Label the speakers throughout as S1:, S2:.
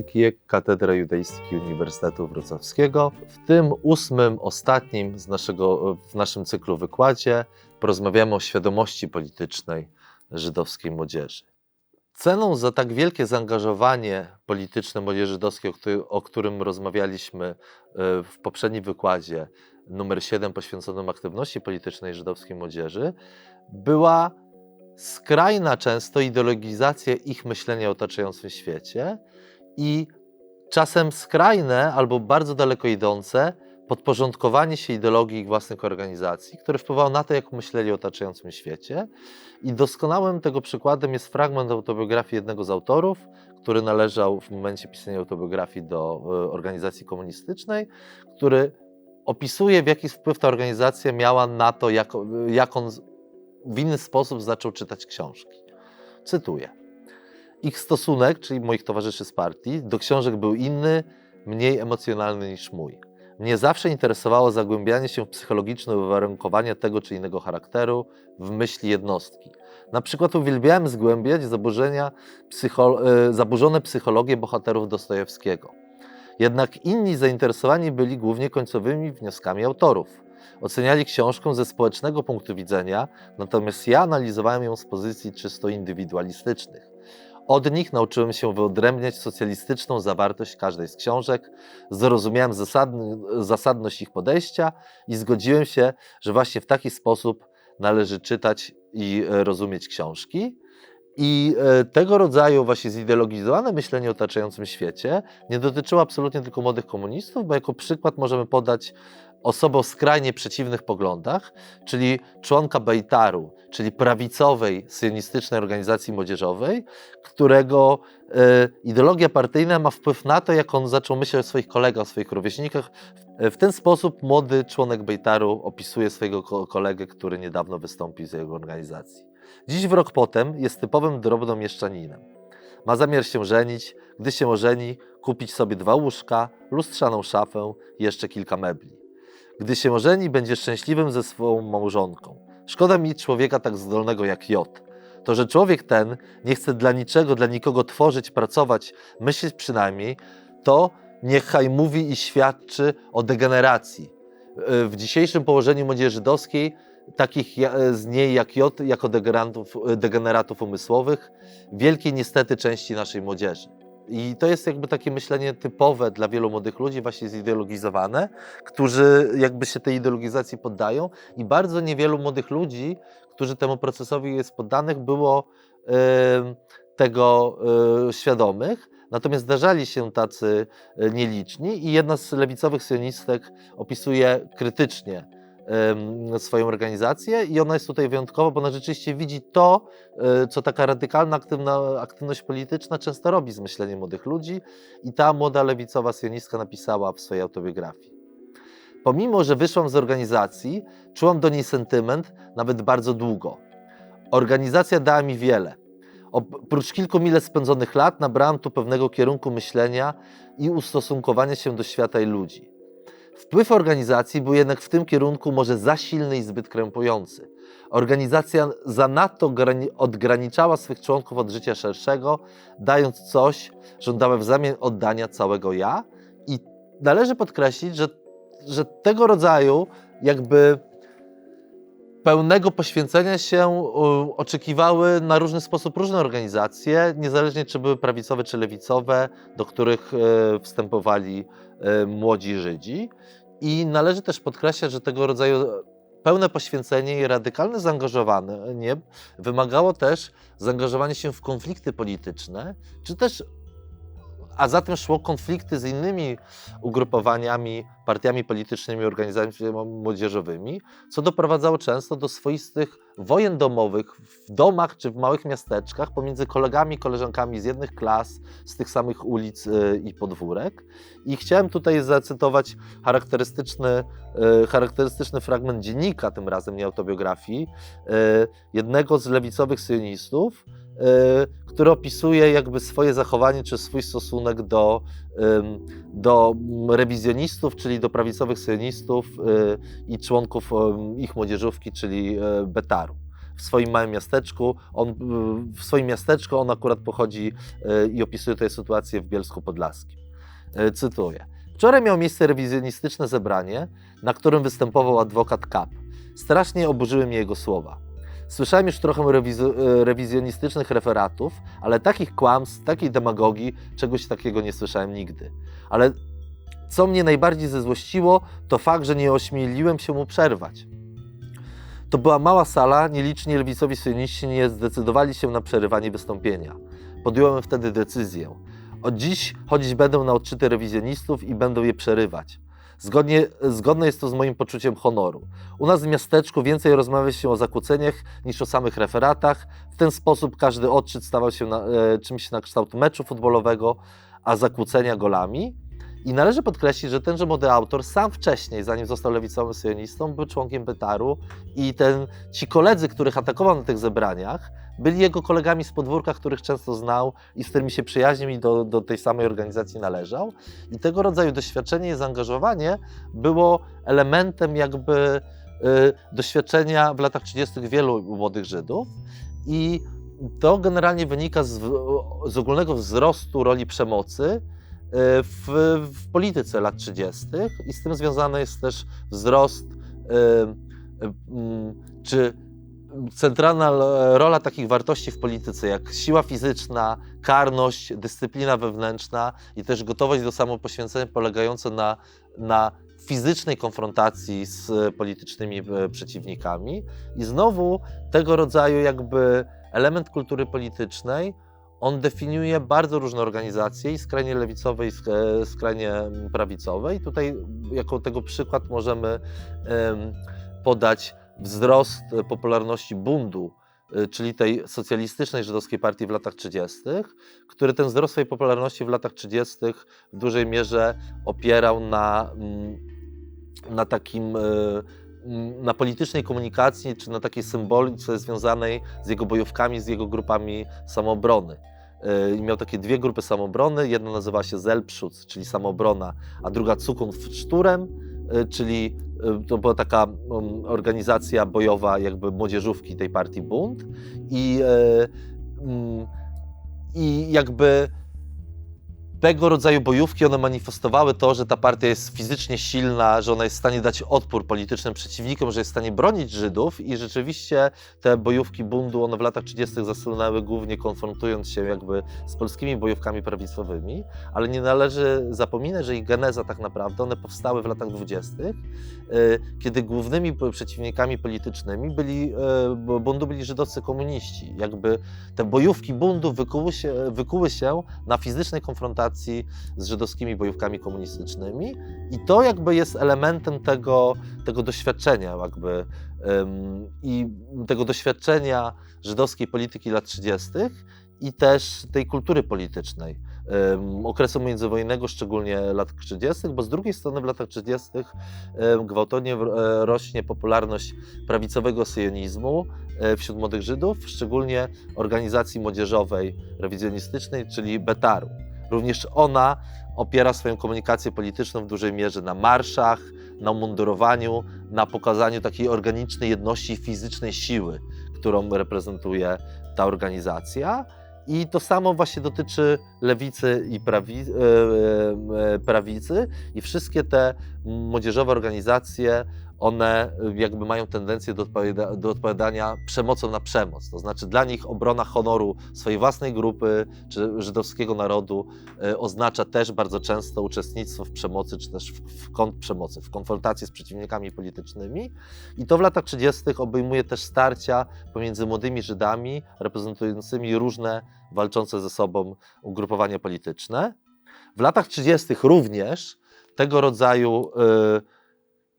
S1: Kamil Kijek, Katedra Judaistyki Uniwersytetu Wrocławskiego. W tym ósmym, ostatnim z naszego, w naszym cyklu wykładzie porozmawiamy o świadomości politycznej żydowskiej młodzieży. Ceną za tak wielkie zaangażowanie polityczne młodzieży żydowskiej, o którym, o którym rozmawialiśmy e, w poprzednim wykładzie, numer 7 poświęconym aktywności politycznej żydowskiej młodzieży, była skrajna często ideologizacja ich myślenia o otaczającym świecie i czasem skrajne albo bardzo daleko idące podporządkowanie się ideologii ich własnych organizacji, które wpływało na to, jak myśleli o otaczającym świecie. I doskonałym tego przykładem jest fragment autobiografii jednego z autorów, który należał w momencie pisania autobiografii do e, organizacji komunistycznej, który opisuje, w jaki wpływ ta organizacja miała na to, jak, jak on w inny sposób zaczął czytać książki. Cytuję. Ich stosunek, czyli moich towarzyszy z partii, do książek był inny, mniej emocjonalny niż mój. Mnie zawsze interesowało zagłębianie się w psychologiczne uwarunkowania tego czy innego charakteru w myśli jednostki. Na przykład uwielbiałem zgłębiać zaburzenia psycho, e, zaburzone psychologie bohaterów Dostojewskiego. Jednak inni zainteresowani byli głównie końcowymi wnioskami autorów. Oceniali książkę ze społecznego punktu widzenia, natomiast ja analizowałem ją z pozycji czysto indywidualistycznych. Od nich nauczyłem się wyodrębniać socjalistyczną zawartość każdej z książek, zrozumiałem zasadny, zasadność ich podejścia i zgodziłem się, że właśnie w taki sposób należy czytać i e, rozumieć książki. I e, tego rodzaju właśnie zideologizowane myślenie o otaczającym świecie nie dotyczyło absolutnie tylko młodych komunistów, bo jako przykład możemy podać osobę o skrajnie przeciwnych poglądach, czyli członka Bejtaru, czyli prawicowej sionistycznej organizacji młodzieżowej, którego e, ideologia partyjna ma wpływ na to, jak on zaczął myśleć o swoich kolegach, o swoich rówieśnikach. W ten sposób młody członek Bejtaru opisuje swojego kolegę, który niedawno wystąpił z jego organizacji. Dziś w rok potem jest typowym drobnomieszczaninem. Ma zamiar się żenić, gdy się ożeni, kupić sobie dwa łóżka, lustrzaną szafę i jeszcze kilka mebli. Gdy się ożeni, będzie szczęśliwym ze swoją małżonką. Szkoda mi człowieka tak zdolnego jak Jot. To, że człowiek ten nie chce dla niczego, dla nikogo tworzyć, pracować, myśleć przynajmniej, to niechaj mówi i świadczy o degeneracji. W dzisiejszym położeniu młodzieży żydowskiej, takich z niej jak Jot, jako degeneratów, degeneratów umysłowych, wielkiej niestety części naszej młodzieży. I to jest jakby takie myślenie typowe dla wielu młodych ludzi, właśnie zideologizowane, którzy jakby się tej ideologizacji poddają i bardzo niewielu młodych ludzi, którzy temu procesowi jest poddanych, było y, tego y, świadomych. Natomiast zdarzali się tacy e, nieliczni i jedna z lewicowych sionistek opisuje krytycznie swoją organizację i ona jest tutaj wyjątkowa, bo ona rzeczywiście widzi to, e, co taka radykalna aktywna, aktywność polityczna często robi z myśleniem młodych ludzi i ta młoda lewicowa sionistka napisała w swojej autobiografii. Pomimo, że wyszłam z organizacji, czułam do niej sentyment nawet bardzo długo. Organizacja dała mi wiele. Oprócz kilku mile spędzonych lat nabrałam tu pewnego kierunku myślenia i ustosunkowania się do świata i ludzi. Wpływ organizacji był jednak w tym kierunku może za silny i zbyt krępujący. Organizacja zanadto odgraniczała swych członków od życia szerszego, dając coś, żądała w zamian oddania całego ja. I należy podkreślić, że, że tego rodzaju jakby pełnego poświęcenia się oczekiwały na różny sposób różne organizacje, niezależnie czy były prawicowe czy lewicowe, do których e, wstępowali e, młodzi Żydzi. I należy też podkreślać, że tego rodzaju pełne poświęcenie i radykalne zaangażowanie wymagało też zaangażowania się w konflikty polityczne, czy też a zatem szło konflikty z innymi ugrupowaniami, partiami politycznymi, organizacjami młodzieżowymi, co doprowadzało często do swoistych wojen domowych w domach czy w małych miasteczkach pomiędzy kolegami, koleżankami z jednych klas, z tych samych ulic y, i podwórek. I chciałem tutaj zacytować charakterystyczny, y, charakterystyczny fragment dziennika, tym razem nie autobiografii, y, jednego z lewicowych sionistów, który opisuje jakby swoje zachowanie czy swój stosunek do, do rewizjonistów, czyli do prawicowych sionistów i członków ich młodzieżówki, czyli Betaru. w swoim małym miasteczku. On, y, w swoim miasteczku on akurat pochodzi y, i opisuje tę sytuację w Bielsku Podlaskim. Y, Cytuję. Wczoraj miało miejsce rewizjonistyczne zebranie, na którym występował adwokat Kap. Strasznie oburzyły mnie jego słowa. Słyszałem już trochę e, rewizjonistycznych referatów, ale takich kłamstw, takiej demagogii, czegoś takiego nie słyszałem nigdy. Ale co mnie najbardziej zezłościło, to fakt, że nie ośmieliłem się mu przerwać. To była mała sala, nieliczni lewicowi syjoniści nie zdecydowali się na przerywanie wystąpienia. Podjąłem wtedy decyzję. Od dziś chodzić będę na odczyty rewizjonistów i będę je przerywać. Zgodnie, zgodne jest to z moim poczuciem honoru. U nas w miasteczku więcej rozmawia się o zakłóceniach niż o samych referatach. W ten sposób każdy odczyt stawał się na, e, czymś na kształt meczu futbolowego, a zakłócenia golami. I należy podkreślić, że tenże młody autor sam wcześniej, zanim został lewicowym sionistą, był członkiem Betaru i ten, ci koledzy, których atakował na tych zebraniach, byli jego kolegami z podwórka, których często znał i z którymi się przyjaźnił i do, do tej samej organizacji należał. I tego rodzaju doświadczenie i zaangażowanie było elementem jakby y, doświadczenia w latach 30. wielu młodych Żydów i to generalnie wynika z, z ogólnego wzrostu roli przemocy w, w polityce lat 30. i z tym związany jest też wzrost y, y, mm, czy centralna rola takich wartości w polityce, jak siła fizyczna, karność, dyscyplina wewnętrzna i też gotowość do samopoświęcenia polegająca na, na fizycznej konfrontacji z politycznymi e, przeciwnikami. I znowu tego rodzaju jakby element kultury politycznej, on definiuje bardzo różne organizacje, i skrajnie lewicowe, i sk- skrajnie mm, prawicowe. I tutaj jako tego przykład możemy em, podać wzrost popularności bundu, e, czyli tej socjalistycznej żydowskiej partii w latach 30., który ten wzrost swojej popularności w latach 30. w dużej mierze opierał na, mm, na takim e, mm, na politycznej komunikacji, czy na takiej symbolice związanej z jego bojówkami, z jego grupami samoobrony. E, I miał takie dwie grupy samoobrony. Jedna nazywała się Zelbschutz, czyli samoobrona, a druga Zukunft Szturem, e, czyli e, to była taka um, organizacja bojowa, jakby młodzieżówki tej partii Bund. I, mm, i jakby tego rodzaju bojówki one manifestowały to, że ta partia jest fizycznie silna, że ona jest w stanie dać odpór politycznym przeciwnikom, że jest w stanie bronić Żydów i rzeczywiście te bojówki bundu one w latach 30. zasunęły głównie konfrontując się jakby z polskimi bojówkami prawicowymi, ale nie należy zapominać, że ich geneza tak naprawdę one powstały w latach 20., y, kiedy głównymi przeciwnikami politycznymi byli, y, bundu byli żydowscy komuniści. Jakby te bojówki bundu wykuły się, wykuły się na fizycznej konfrontacji z żydowskimi bojówkami komunistycznymi i to jakby jest elementem tego, tego doświadczenia jakby i tego doświadczenia żydowskiej polityki lat 30. i też tej kultury politycznej okresu międzywojennego, szczególnie lat 30., bo z drugiej strony w latach 30. ym, gwałtownie e, rośnie popularność prawicowego syjonizmu e, wśród młodych Żydów, szczególnie organizacji młodzieżowej rewizjonistycznej, czyli Betaru. Również ona opiera swoją komunikację polityczną w dużej mierze na marszach, na umundurowaniu, na pokazaniu takiej organicznej jedności fizycznej siły, którą reprezentuje ta organizacja. I to samo właśnie dotyczy lewicy i prawi, e, e, prawicy. I wszystkie te młodzieżowe organizacje, one jakby mają tendencję do, odpowiada, do odpowiadania przemocą na przemoc. To znaczy dla nich obrona honoru swojej własnej grupy czy żydowskiego narodu e, oznacza też bardzo często uczestnictwo w przemocy, czy też w, w kontrprzemocy, w konfrontacji z przeciwnikami politycznymi. I to w latach 30. obejmuje też starcia pomiędzy młodymi Żydami, reprezentującymi różne walczące ze sobą ugrupowania polityczne. W latach 30. również tego rodzaju y,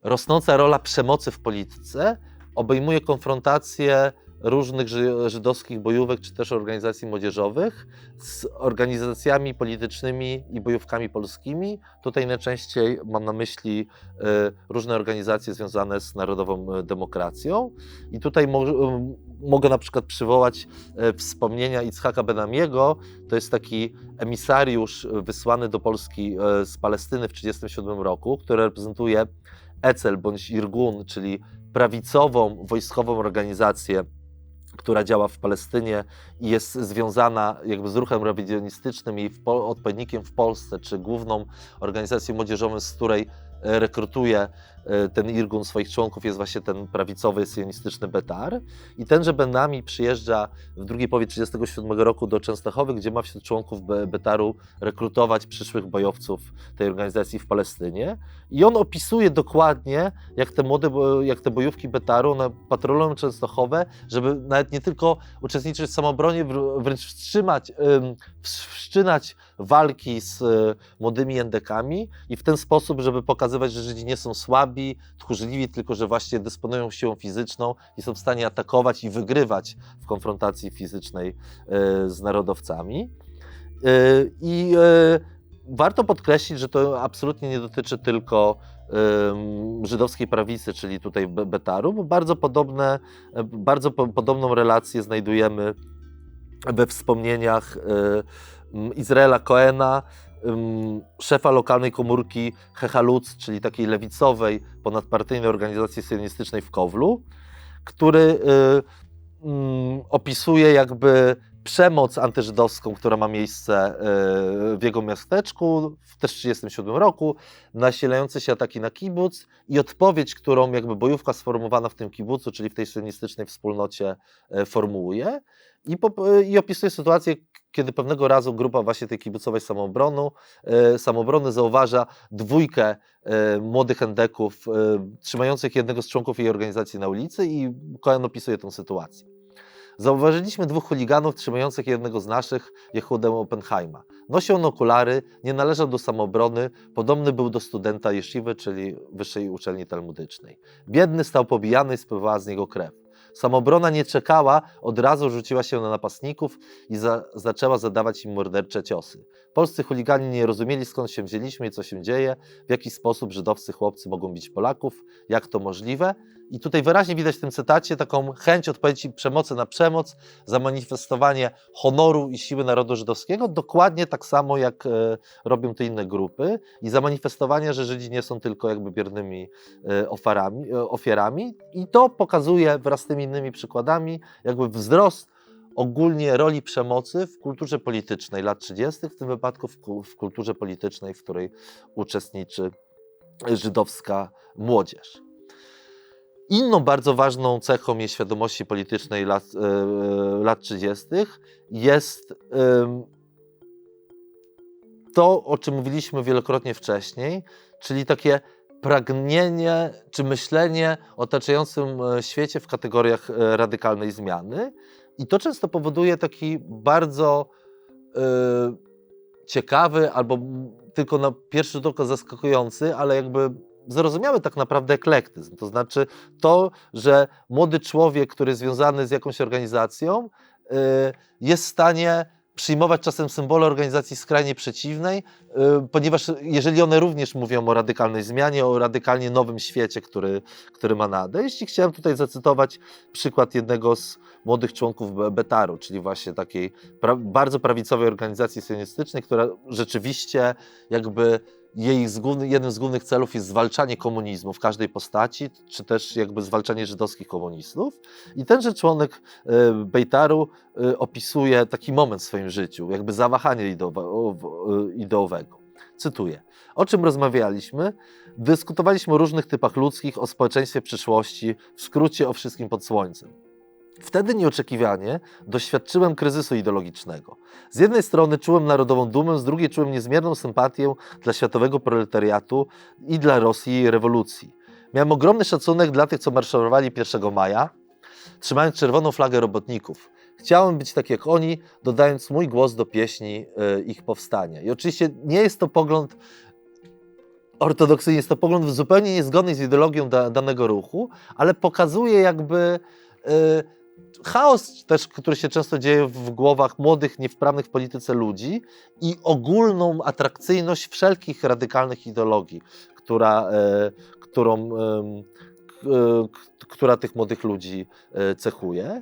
S1: rosnąca rola przemocy w polityce obejmuje konfrontację różnych ży- żydowskich bojówek czy też organizacji młodzieżowych z organizacjami politycznymi i bojówkami polskimi. Tutaj najczęściej mam na myśli y, różne organizacje związane z narodową y, demokracją. I tutaj y, mogę na przykład przywołać wspomnienia Itzhaka Benamiego. To jest taki emisariusz wysłany do Polski z Palestyny w 1937 roku, który reprezentuje ECEL bądź Irgun, czyli prawicową wojskową organizację która działa w Palestynie i jest związana jakby z ruchem rewizjonistycznym i odpowiednikiem w Polsce, czy główną organizacją młodzieżową, z której rekrutuje E, ten Irgun swoich członków jest właśnie ten prawicowy, sionistyczny Betar. I tenże Benami przyjeżdża w drugiej połowie 1937 roku do Częstochowy, gdzie ma wśród członków Betaru rekrutować przyszłych bojowców tej organizacji w Palestynie. I on opisuje dokładnie, jak te młode, jak te bojówki Betaru one patrolują Częstochowę, żeby nawet nie tylko uczestniczyć w samobronie, wręcz wstrzymać, wszczynać walki z e, młodymi jędekami i w ten sposób, żeby pokazywać, że Żydzi nie są słabi, tchórzliwi, tylko że właśnie dysponują siłą fizyczną i są w stanie atakować i wygrywać w konfrontacji fizycznej e, z narodowcami. E, I e, warto podkreślić, że to absolutnie nie dotyczy tylko żydowskiej prawicy, czyli tutaj Betaru, bo bardzo podobne, bardzo podobną relację znajdujemy we wspomnieniach Izraela Coena, szefa lokalnej komórki Hechaluc, czyli takiej lewicowej, ponadpartyjnej organizacji sionistycznej w Kowlu, który y, opisuje jakby przemoc antyżydowską, która ma miejsce y, w jego miasteczku w też 1937 roku, nasilające się ataki na kibuc i odpowiedź, którą jakby bojówka sformułowana w tym kibucu, czyli w tej sionistycznej wspólnocie y, formułuje. I, po, I, opisuje sytuację, kiedy pewnego razu grupa właśnie tej kibucowej samobronu, e, samobrony zauważa dwójkę e, młodych endeków e, trzymających jednego z członków jej organizacji na ulicy i Cohen opisuje tę sytuację. Zauważyliśmy dwóch chuliganów trzymających jednego z naszych, Jehudę Oppenheima. Nosił on okulary, nie należał do samobrony, podobny był do studenta jeszywy, czyli wyższej uczelni talmudycznej. Biedny stał pobijany i spływała z niego krew. Samobrona nie czekała, od razu rzuciła się na napastników i za, zaczęła zadawać im mordercze ciosy. Polscy chuligani nie rozumieli skąd się wzięliśmy i co się dzieje, w jaki sposób żydowscy chłopcy mogą bić Polaków, jak to możliwe. I tutaj wyraźnie widać w tym cytacie taką chęć odpowiedzi przemocy na przemoc, zamanifestowanie honoru i siły narodu żydowskiego, dokładnie tak samo jak e, robią te inne grupy i zamanifestowanie, że Żydzi nie są tylko jakby biernymi e, ofiarami, e, ofiarami. I to pokazuje wraz z tymi innymi przykładami jakby wzrost ogólnie roli przemocy w kulturze politycznej lat 30., w tym wypadku w, w kulturze politycznej, w której uczestniczy żydowska młodzież. Inną bardzo ważną cechą jej świadomości politycznej lat, e, lat 30. jest to, o czym mówiliśmy wielokrotnie wcześniej, czyli takie pragnienie czy myślenie o otaczającym e, świecie w kategoriach radykalnej zmiany. I to często powoduje taki bardzo ciekawy albo tylko na pierwszy rzut oka zaskakujący, ale jakby zrozumiały tak naprawdę eklektyzm. To znaczy to, że młody człowiek, który jest związany z jakąś organizacją, y, jest w stanie przyjmować czasem symbole organizacji skrajnie przeciwnej, y, ponieważ jeżeli one również mówią o radykalnej zmianie, o radykalnie nowym świecie, który, który ma nadejść. I chciałem tutaj zacytować przykład jednego z młodych członków Betaru, czyli właśnie takiej pra bardzo prawicowej organizacji sionistycznej, która rzeczywiście jakby jej z jednym z głównych celów jest zwalczanie komunizmu w każdej postaci, czy też jakby zwalczanie żydowskich komunistów. I tenże członek e, Bejtaru e, opisuje taki moment w swoim życiu, jakby zawahanie e, ideowego. Cytuję. O czym rozmawialiśmy? Dyskutowaliśmy o różnych typach ludzkich, o społeczeństwie przyszłości, w skrócie o wszystkim pod słońcem. Wtedy nieoczekiwanie doświadczyłem kryzysu ideologicznego. Z jednej strony czułem narodową dumę, z drugiej czułem niezmierną sympatię dla światowego proletariatu i dla Rosji i rewolucji. Miałem ogromny szacunek dla tych, co marszowali 1 maja, trzymając czerwoną flagę robotników. Chciałem być tak jak oni, dodając mój głos do pieśni y, ich powstania. I oczywiście nie jest to pogląd ortodoksyjny, jest to pogląd zupełnie niezgodny z ideologią da, danego ruchu, ale pokazuje jakby. Y, chaos też, który się często dzieje w głowach młodych, niewprawnych w polityce ludzi i ogólną atrakcyjność wszelkich radykalnych ideologii, która, e, którą, e, która tych młodych ludzi e, cechuje.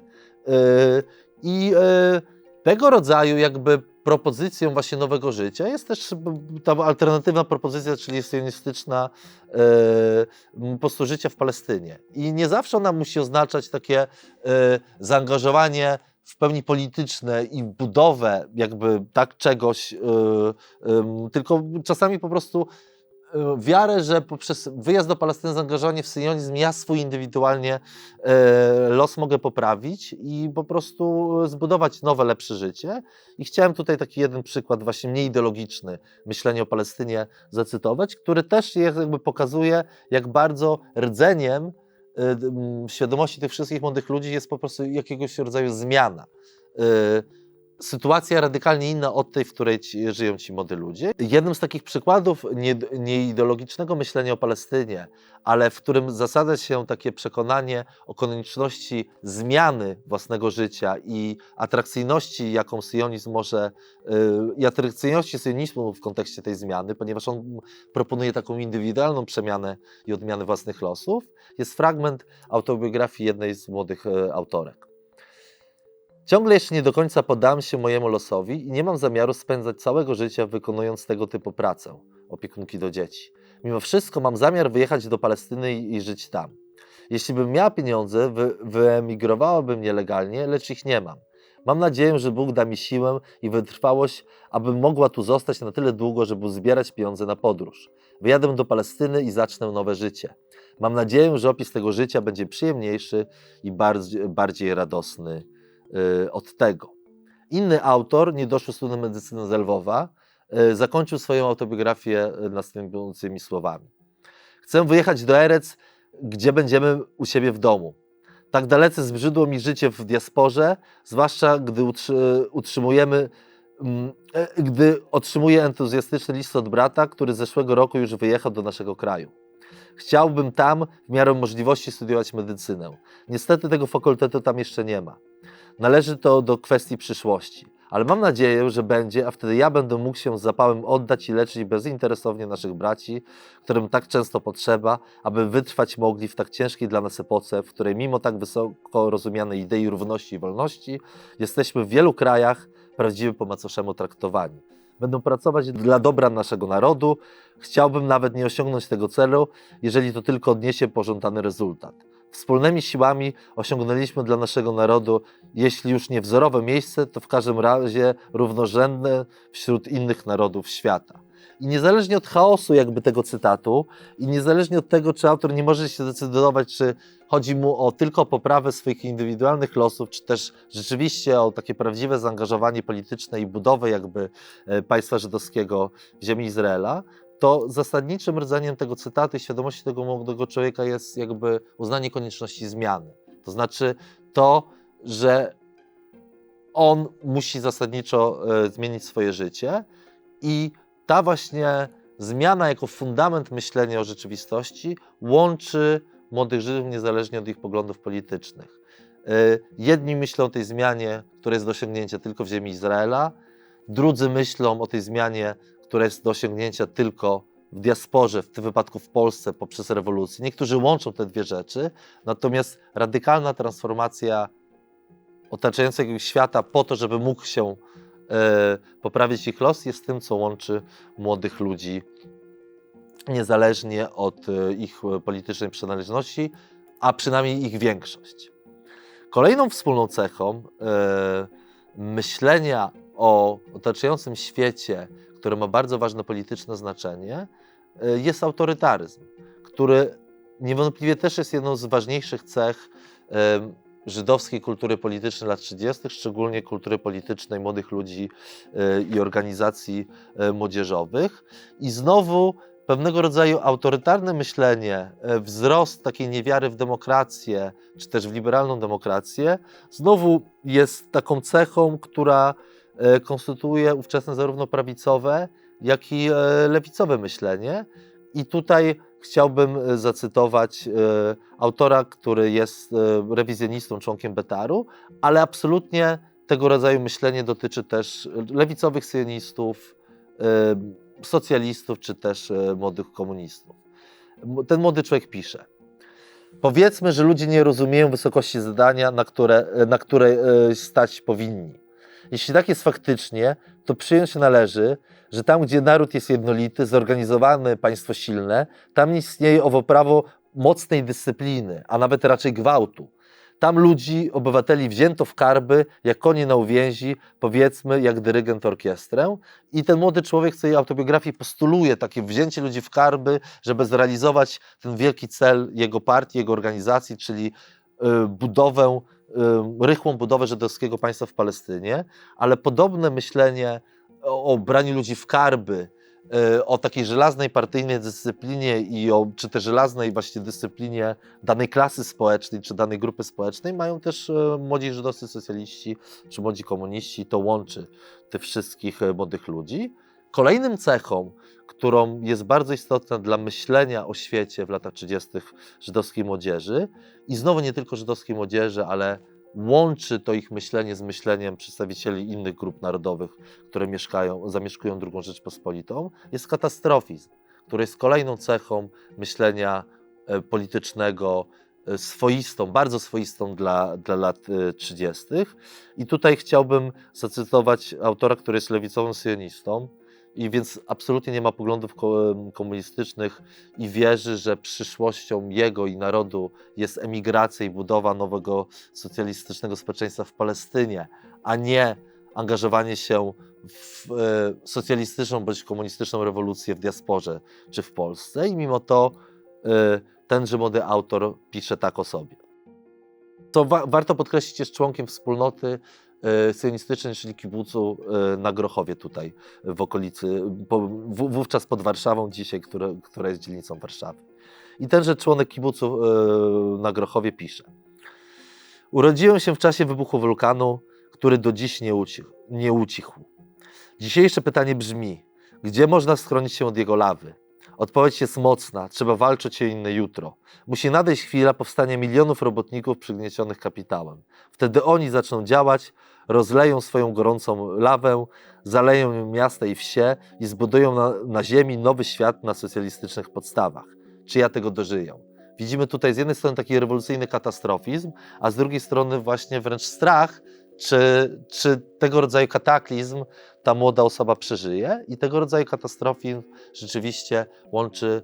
S1: I tego rodzaju jakby propozycją właśnie nowego życia jest też ta alternatywna propozycja, czyli sionistyczna e, po prostu życia w Palestynie. I nie zawsze ona musi oznaczać takie e, zaangażowanie w pełni polityczne i budowę jakby tak czegoś, e, em, tylko czasami po prostu e, wiarę, że poprzez wyjazd do Palestyny, zaangażowanie w syjonizm, ja swój indywidualnie e, los mogę poprawić i po prostu zbudować nowe, lepsze życie. I chciałem tutaj taki jeden przykład właśnie mniej ideologiczny myślenia o Palestynie zacytować, który też jakby pokazuje, jak bardzo rdzeniem m, świadomości tych wszystkich młodych ludzi jest po prostu jakiegoś rodzaju zmiana. Y, Sytuacja radykalnie inna od tej, w której ci, żyją ci młodzi ludzie. Jednym z takich przykładów nie- nieideologicznego myślenia o Palestynie, ale w którym zasadza się takie przekonanie o konieczności zmiany własnego życia i atrakcyjności, jaką syjonizm może, yy, i atrakcyjności syjonizmu w kontekście tej zmiany, ponieważ on proponuje taką indywidualną przemianę i odmianę własnych losów, jest fragment autobiografii jednej z młodych e, autorek. Ciągle jeszcze nie do końca poddałem się mojemu losowi i nie mam zamiaru spędzać całego życia wykonując tego typu pracę opiekunki do dzieci. Mimo wszystko mam zamiar wyjechać do Palestyny i, żyć tam. Jeśli bym miała pieniądze, wy, wyemigrowałabym nielegalnie, lecz ich nie mam. Mam nadzieję, że Bóg da mi siłę i wytrwałość, abym mogła tu zostać na tyle długo, żeby zbierać pieniądze na podróż. Wyjadę do Palestyny i zacznę nowe życie. Mam nadzieję, że opis tego życia będzie przyjemniejszy i bardziej, bardziej radosny od tego. Inny autor, niedoszły student medycyny z Lwowa, y, zakończył swoją autobiografię y, następującymi słowami. Chcę wyjechać do Erec, gdzie będziemy u siebie w domu. Tak dalece zbrzydło mi życie w diasporze, zwłaszcza gdy utrzy- utrzymujemy, mm, e, gdy otrzymuję entuzjastyczny list od brata, który zeszłego roku już wyjechał do naszego kraju. Chciałbym tam w miarę możliwości studiować medycynę. Niestety tego fakultetu tam jeszcze nie ma. Należy to do kwestii przyszłości, ale mam nadzieję, że będzie, a wtedy ja będę mógł się z zapałem oddać i leczyć bezinteresownie naszych braci, którym tak często potrzeba, aby wytrwać mogli w tak ciężkiej dla nas epoce, w której mimo tak wysoko rozumianej idei równości i wolności, jesteśmy w wielu krajach prawdziwie po macoszemu traktowani. Będą pracować dla dobra naszego narodu. Chciałbym nawet nie osiągnąć tego celu, jeżeli to tylko odniesie pożądany rezultat. Wspólnymi siłami osiągnęliśmy dla naszego narodu, jeśli już nie wzorowe miejsce, to w każdym razie równorzędne wśród innych narodów świata. I niezależnie od chaosu jakby tego cytatu i niezależnie od tego, czy autor nie może się zdecydować, czy chodzi mu o tylko poprawę swoich indywidualnych losów, czy też rzeczywiście o takie prawdziwe zaangażowanie polityczne i budowę jakby e, państwa żydowskiego w ziemi Izraela, to zasadniczym rdzeniem tego cytatu i świadomości tego młodego człowieka jest jakby uznanie konieczności zmiany. To znaczy to, że on musi zasadniczo e, zmienić swoje życie i ta właśnie zmiana jako fundament myślenia o rzeczywistości łączy młodych Żydów niezależnie od ich poglądów politycznych. E, Jedni myślą o tej zmianie, która jest do osiągnięcia tylko w ziemi Izraela, drudzy myślą o tej zmianie, która jest do osiągnięcia tylko w diasporze, w tym wypadku w Polsce poprzez rewolucję. Niektórzy łączą te dwie rzeczy, natomiast radykalna transformacja otaczającego ich świata po to, żeby mógł się poprawić ich los, jest tym, co łączy młodych ludzi niezależnie od e, ich e, politycznej przynależności, a przynajmniej ich większość. Kolejną wspólną cechą e, myślenia o otaczającym świecie, które ma bardzo ważne polityczne znaczenie, e, jest autorytaryzm, który niewątpliwie też jest jedną z ważniejszych cech żydowskiej kultury politycznej lat 30., szczególnie kultury politycznej młodych ludzi e, i organizacji e, młodzieżowych. I znowu pewnego rodzaju autorytarne myślenie, e, wzrost takiej niewiary w demokrację, czy też w liberalną demokrację, znowu jest taką cechą, która konstytuuje ówczesne zarówno prawicowe, jak i lewicowe myślenie. I tutaj chciałbym e, zacytować e, autora, który jest e, rewizjonistą, członkiem Betaru, ale absolutnie tego rodzaju myślenie dotyczy też lewicowych syjonistów, socjalistów czy też młodych komunistów. Ten młody człowiek pisze. Powiedzmy, że ludzie nie rozumieją wysokości zadania, na które, na które stać powinni. Jeśli tak jest faktycznie, to przyjąć należy, że tam, gdzie naród jest jednolity, zorganizowany, państwo silne, tam nie istnieje owo prawo mocnej dyscypliny, a nawet raczej gwałtu. Tam ludzi, obywateli wzięto w karby, jak konie na uwięzi, powiedzmy, jak dyrygent orkiestrę. I ten młody człowiek w tej autobiografii postuluje takie wzięcie ludzi w karby, żeby zrealizować ten wielki cel jego partii, jego organizacji, czyli y, budowę, rychłą budowę żydowskiego państwa w Palestynie. Ale podobne myślenie o, o braniu ludzi w karby, y, o takiej żelaznej partyjnej dyscyplinie i o, czy też żelaznej właśnie dyscyplinie danej klasy społecznej, czy danej grupy społecznej mają też e, młodzi żydowscy socjaliści, czy młodzi komuniści. To łączy tych wszystkich młodych ludzi. Kolejnym cechą, którą jest bardzo istotna dla myślenia o świecie w latach 30. żydowskiej młodzieży i znowu nie tylko żydowskiej młodzieży, ale łączy to ich myślenie z myśleniem przedstawicieli innych grup narodowych, które mieszkają, zamieszkują drugą Rzeczpospolitą, jest katastrofizm, który jest kolejną cechą myślenia e, politycznego, e, swoistą, bardzo swoistą dla, dla lat e, 30. I tutaj chciałbym zacytować autora, który jest lewicowym sionistą, i więc absolutnie nie ma poglądów ko- komunistycznych i wierzy, że przyszłością jego i narodu jest emigracja i budowa nowego socjalistycznego społeczeństwa w Palestynie, a nie angażowanie się w e, socjalistyczną bądź komunistyczną rewolucję w diasporze czy w Polsce. I mimo to e, tenże młody autor pisze tak o sobie. To wa- warto podkreślić, jest członkiem wspólnoty e, sionistycznej, czyli kibucu e, na Grochowie tutaj w okolicy, wówczas pod Warszawą dzisiaj, która jest dzielnicą Warszawy. I tenże członek kibucu e, na Grochowie pisze. Urodziłem się w czasie wybuchu wulkanu, który do dziś nie ucichł. Nie ucichł. Dzisiejsze pytanie brzmi, gdzie można schronić się od jego lawy? Odpowiedź jest mocna, trzeba walczyć o inne jutro. Musi nadejść chwila powstania milionów robotników przygniecionych kapitałem. Wtedy oni zaczną działać, rozleją swoją gorącą lawę, zaleją miasta i wsie i zbudują na, na ziemi nowy świat na socjalistycznych podstawach. Czy ja tego dożyję? Widzimy tutaj z jednej strony taki rewolucyjny katastrofizm, a z drugiej strony właśnie wręcz strach, czy, czy tego rodzaju kataklizm ta młoda osoba przeżyje. I tego rodzaju katastrofizm rzeczywiście łączy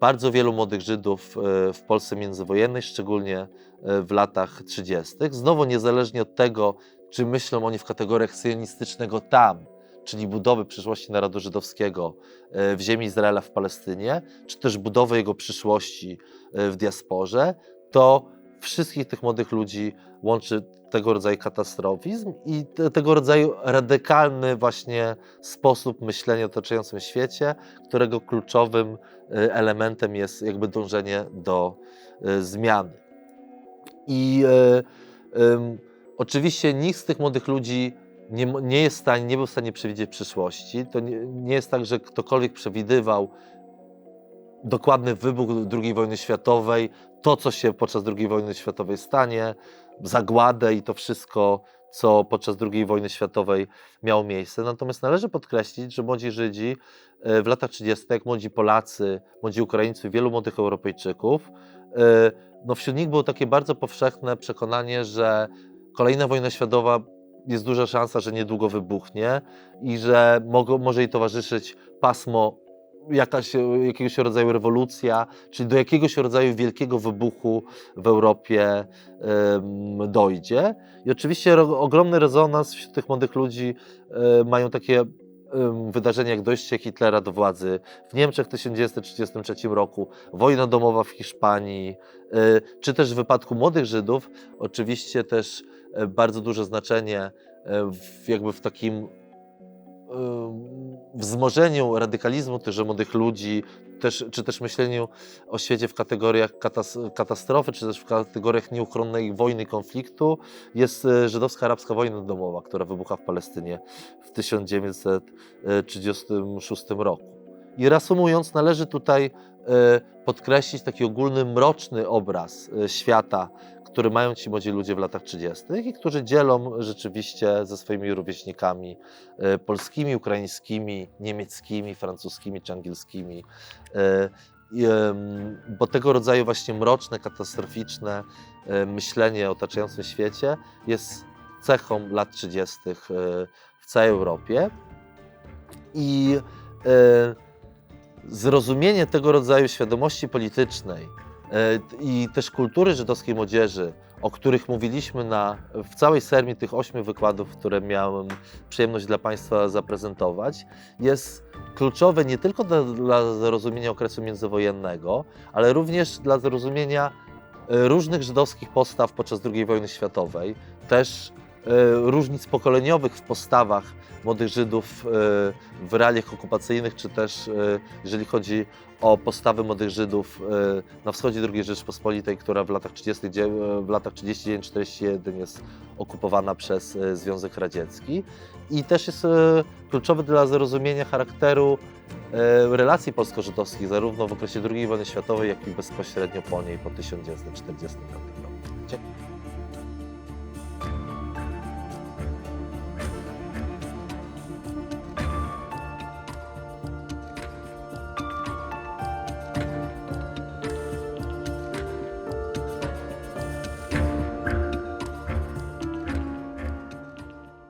S1: bardzo wielu młodych Żydów e, w Polsce międzywojennej, szczególnie e, w latach 30. Znowu niezależnie od tego, czy myślą oni w kategoriach sionistycznego tam, czyli budowy przyszłości narodu żydowskiego e, w ziemi Izraela w Palestynie, czy też budowy jego przyszłości w diasporze, to wszystkich tych młodych ludzi łączy tego rodzaju katastrofizm i te, tego rodzaju radykalny właśnie sposób myślenia o otaczającym świecie, którego kluczowym e, elementem jest jakby dążenie do e, zmiany. I e, em, oczywiście nikt z tych młodych ludzi nie, nie jest w stanie, nie był w stanie przewidzieć przyszłości. To nie, nie jest tak, że ktokolwiek przewidywał dokładny wybuch II wojny światowej, to co się podczas II wojny światowej stanie, zagładę i to wszystko, co podczas II wojny światowej miało miejsce. Natomiast należy podkreślić, że młodzi Żydzi e, w latach 30., jak młodzi Polacy, młodzi Ukraińcy, wielu młodych Europejczyków, e, no wśród nich było takie bardzo powszechne przekonanie, że kolejna wojna światowa jest duża szansa, że niedługo wybuchnie i że mogą, może jej towarzyszyć pasmo jakaś, jakiegoś rodzaju rewolucja, czyli do jakiegoś rodzaju wielkiego wybuchu w Europie dojdzie. I oczywiście ro, ogromny rezonans wśród tych młodych ludzi e, mają takie wydarzenia jak dojście Hitlera do władzy w Niemczech w 1933 roku, wojna domowa w Hiszpanii, e, czy też w wypadku młodych Żydów, oczywiście też e, bardzo duże znaczenie w, jakby w takim wzmożeniu radykalizmu tychże młodych ludzi, też, czy też myśleniu o świecie w kategoriach katas katastrofy, czy też w kategoriach nieuchronnej wojny konfliktu, jest e, żydowsko-arabska wojna domowa, która wybucha w Palestynie w 1936 roku. I reasumując, należy tutaj e, podkreślić taki ogólny, mroczny obraz świata, który mają ci młodzi ludzie w latach 30. i którzy dzielą rzeczywiście ze swoimi rówieśnikami e, polskimi, ukraińskimi, niemieckimi, francuskimi czy angielskimi. E, Bo tego rodzaju właśnie mroczne, katastroficzne e, myślenie o otaczającym świecie jest cechą lat 30. e, w całej Europie. I zrozumienie tego rodzaju świadomości politycznej i też kultury żydowskiej młodzieży, o których mówiliśmy na, w całej serii tych ośmiu wykładów, które miałem przyjemność dla Państwa zaprezentować, jest kluczowe nie tylko dla, dla zrozumienia okresu międzywojennego, ale również dla zrozumienia e, różnych żydowskich postaw podczas II wojny światowej, też e, różnic pokoleniowych w postawach młodych Żydów e, w realiach okupacyjnych, czy też e, jeżeli chodzi o postawy młodych Żydów e, na wschodzie II Rzeczpospolitej, która w latach 30, dzie- e, w latach 39-41 jest okupowana przez e, Związek Radziecki. I też jest e, kluczowy dla zrozumienia charakteru e, relacji polsko-żydowskich, zarówno w okresie II wojny światowej, jak i bezpośrednio po niej, po 1945 roku.